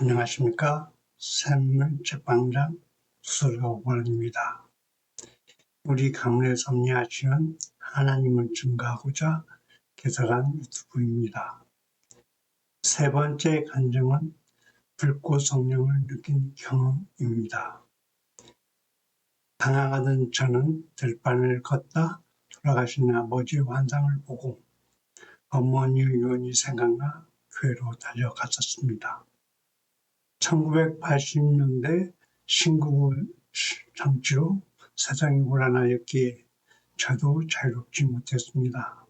안녕하십니까. 샘물 책방장 수설가 오관입니다. 우리 가문에 섭리하시는 하나님을 증거하고자 개설한 유튜브입니다. 세 번째 간증은 불꽃 성령을 느낀 경험입니다. 당황하던 저는 들판을 걷다 돌아가신 아버지의 환상을 보고 어머니 유언이 생각나 교회로 달려갔었습니다. 1980년대 신국을 정치로 세상이 곤란하였기에 저도 자유롭지 못했습니다.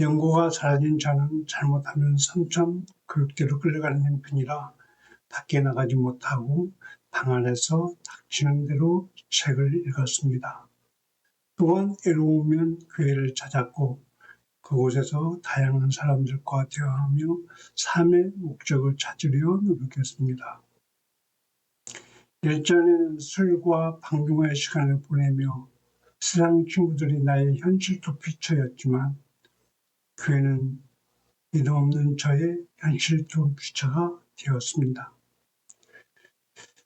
연고가 사라진 저는 잘못하면 삼천 교육대로 끌려가는 형편이라 밖에 나가지 못하고 방 안에서 닥치는 대로 책을 읽었습니다. 또한 외로우면 교회를 찾았고 그곳에서 다양한 사람들과 대화하며 삶의 목적을 찾으려 노력했습니다. 일전에는 술과 방종의 시간을 보내며 세상 친구들이 나의 현실 도피처였지만 교회는 믿음 없는 저의 현실 도피처가 되었습니다.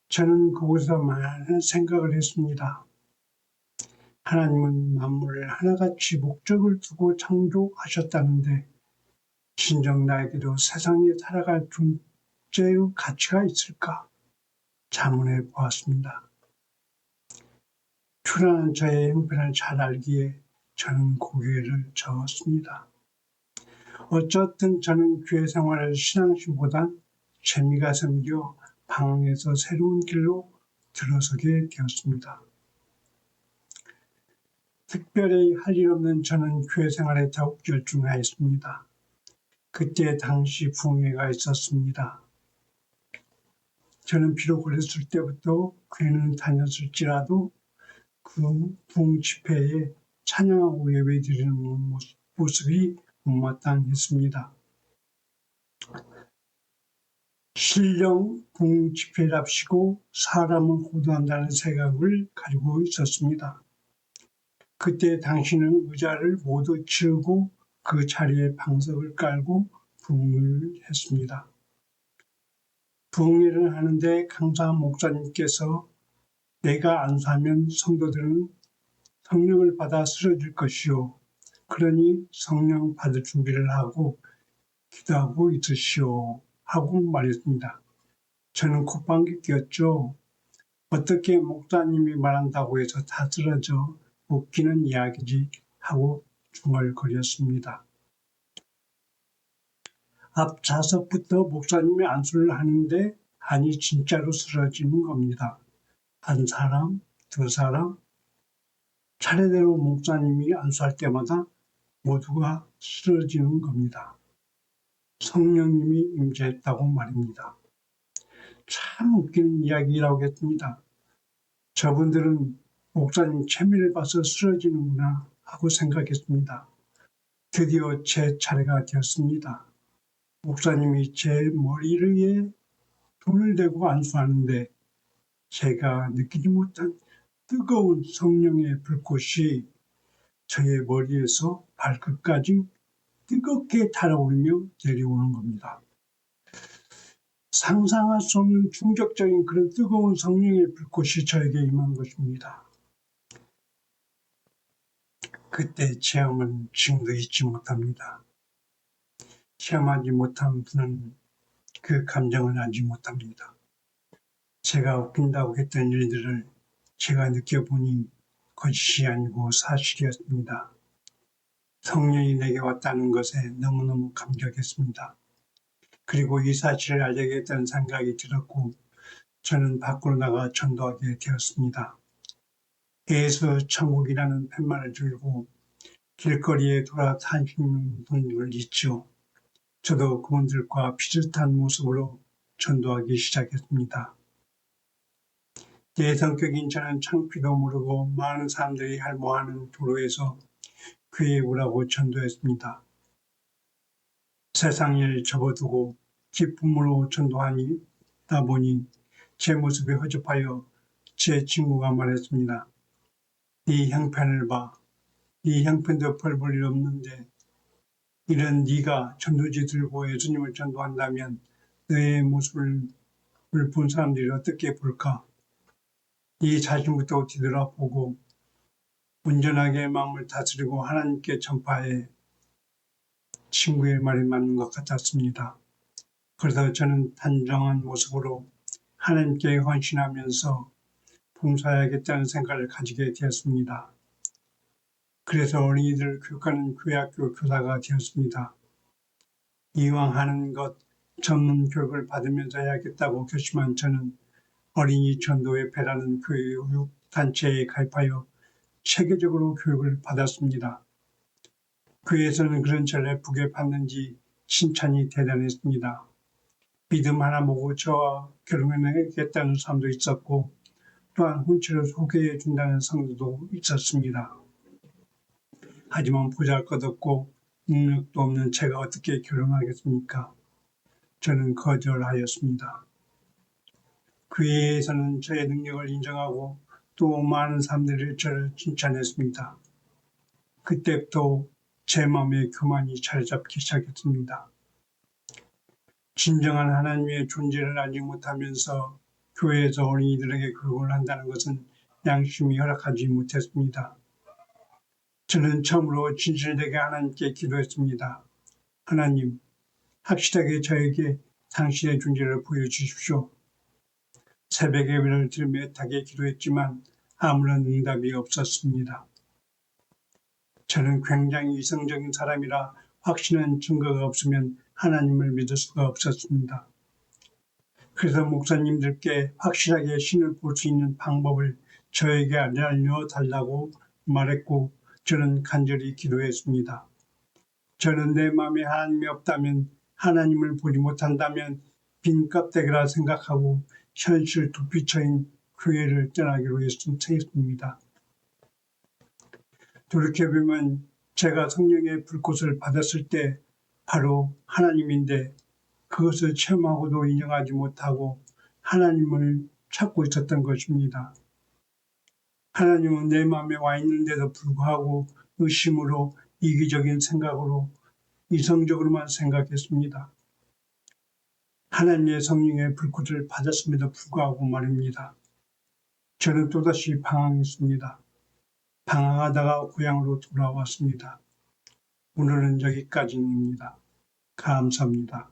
저는 그곳에서 많은 생각을 했습니다. 하나님은 만물을 하나같이 목적을 두고 창조하셨다는데 진정 나에게도 세상에 살아갈 존재의 가치가 있을까 자문해 보았습니다. 초라한 저의 형편을 잘 알기에 저는 고개를 저었습니다. 어쨌든 저는 교회 생활을 신앙심보단 재미가 생겨 방황해서 새로운 길로 들어서게 되었습니다. 특별히 할 일 없는 저는 교회 생활에 더욱 열중하였습니다. 그때 당시 부흥회가 있었습니다. 저는 비록 어렸을 때부터 교회는 다녔을지라도 그 부흥 집회에 찬양하고 예배드리는 모습이 못마땅했습니다. 신령 부흥 집회랍시고 사람을 호도한다는 생각을 가지고 있었습니다. 그때 당신은 의자를 모두 치우고 그 자리에 방석을 깔고 부흥을 했습니다. 부흥회를 하는데 강사 목사님께서 내가 안수하면 성도들은 성령을 받아 쓰러질 것이요. 그러니 성령 받을 준비를 하고 기도하고 있으시오. 하고 말했습니다. 저는 콧방귀 뀌었죠. 어떻게 목사님이 말한다고 해서 다 쓰러져 웃기는 이야기지 하고 중얼거렸습니다. 앞 좌석부터 목사님이 안수를 하는데 아니 진짜로 쓰러지는 겁니다. 한 사람, 두 사람, 차례대로 목사님이 안수할 때마다 모두가 쓰러지는 겁니다. 성령님이 임재했다고 말입니다. 참 웃기는 이야기라고 했습니다. 저분들은 목사님 체면을 봐서 쓰러지는구나 하고 생각했습니다. 드디어 제 차례가 되었습니다. 목사님이 제 머리를 돈을 대고 안수하는데 제가 느끼지 못한 뜨거운 성령의 불꽃이 저의 머리에서 발끝까지 뜨겁게 달아오르며 내려오는 겁니다. 상상할 수 없는 충격적인 그런 뜨거운 성령의 불꽃이 저에게 임한 것입니다. 그때 체험은 지금도 잊지 못합니다. 체험하지 못한 분은 그 감정을 알지 못합니다. 제가 웃긴다고 했던 일들을 제가 느껴보니 거짓이 아니고 사실이었습니다. 성령이 내게 왔다는 것에 너무너무 감격했습니다. 그리고 이 사실을 알려야겠다는 생각이 들었고 저는 밖으로 나가 전도하게 되었습니다. 예수 천국이라는 팻말을 들고 길거리에 돌아 다니는 분들 있죠. 저도 그분들과 비슷한 모습으로 전도하기 시작했습니다. 내 성격인 저는 창피도 모르고 많은 사람들이 할모하는 도로에서 교회에 오라고 전도했습니다. 세상 일 접어두고 기쁨으로 전도하니 다 보니 제 모습이 허접하여 제 친구가 말했습니다. 네 형편을 봐. 네 형편도 별볼일 없는데 이런 네가 전도지 들고 예수님을 전도한다면 너의 모습을 본 사람들이 어떻게 볼까? 이 자신부터 뒤돌아보고 온전하게 마음을 다스리고 하나님께 전파해 친구의 말이 맞는 것 같았습니다. 그래서 저는 단정한 모습으로 하나님께 헌신하면서 봉사해야겠다는 생각을 가지게 되었습니다. 그래서 어린이들 교육하는 교회학교 교사가 되었습니다. 이왕 하는 것 전문 교육을 받으면서 해야겠다고 결심한 저는 어린이 전도회 배라는 교육 단체에 가입하여 체계적으로 교육을 받았습니다. 교회에서는 그런 저를 예쁘게 봤는지 칭찬이 대단했습니다. 믿음 하나 보고 저와 결혼하겠다는 사람도 있었고 또한 혼처를 소개해 준다는 성도도 있었습니다. 하지만 보잘것없고 능력도 없는 제가 어떻게 결혼하겠습니까? 저는 거절하였습니다. 교회에서는 저의 능력을 인정하고 또 많은 사람들이 저를 칭찬했습니다. 그때부터 제 마음에 교만이 자리 잡기 시작했습니다. 진정한 하나님의 존재를 알지 못하면서 교회에서 어린이들에게 교육을 한다는 것은 양심이 허락하지 못했습니다. 저는 처음으로 진실되게 하나님께 기도했습니다. 하나님, 확실하게 저에게 당신의 존재를 보여주십시오. 새벽 예배를 들으며 애타게 기도했지만 아무런 응답이 없었습니다. 저는 굉장히 이성적인 사람이라 확신한 증거가 없으면 하나님을 믿을 수가 없었습니다. 그래서 목사님들께 확실하게 신을 볼 수 있는 방법을 저에게 알려달라고 말했고 저는 간절히 기도했습니다. 저는 내 마음에 하나님이 없다면 하나님을 보지 못한다면 빈 껍데기라 생각하고 현실 두피처인 교회를 떠나기로 했습니다. 돌이켜보면 제가 성령의 불꽃을 받았을 때 바로 하나님인데 그것을 체험하고도 인정하지 못하고 하나님을 찾고 있었던 것입니다. 하나님은 내 마음에 와 있는데도 불구하고 의심으로 이기적인 생각으로 이성적으로만 생각했습니다. 하나님의 성령의 불꽃을 받았음에도 불구하고 말입니다. 저는 또다시 방황했습니다. 방황하다가 고향으로 돌아왔습니다. 오늘은 여기까지입니다. 감사합니다.